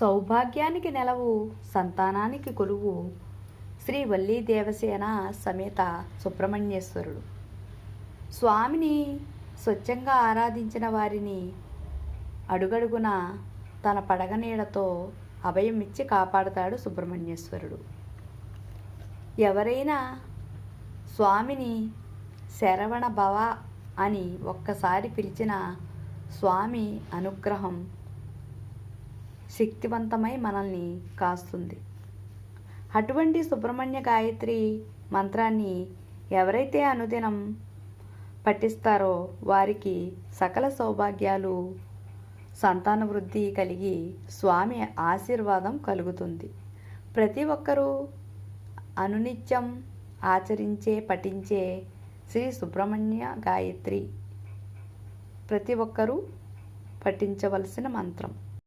సౌభాగ్యానికి నెలవు సంతానానికి కొలువు. శ్రీ వల్లీ దేవసేన సమేత సుబ్రహ్మణ్యేశ్వరుడు. స్వామిని స్వచ్ఛంగా ఆరాధించిన వారిని అడుగడుగున తన పడగ నీడతో అభయం ఇచ్చి కాపాడుతాడు సుబ్రహ్మణ్యేశ్వరుడు. ఎవరైనా స్వామిని శరవణ భవ అని ఒక్కసారి పిలిచిన స్వామి అనుగ్రహం శక్తివంతమై మనల్ని కాస్తుంది. అటువంటి సుబ్రహ్మణ్య గాయత్రి మంత్రాన్ని ఎవరైతే అనుదినం పఠిస్తారో వారికి సకల సౌభాగ్యాలు సంతాన వృద్ధి కలిగి స్వామి ఆశీర్వాదం కలుగుతుంది. ప్రతి ఒక్కరూ అనునిత్యం ఆచరించే పఠించే శ్రీ సుబ్రహ్మణ్య గాయత్రి ప్రతి ఒక్కరూ పఠించవలసిన మంత్రం.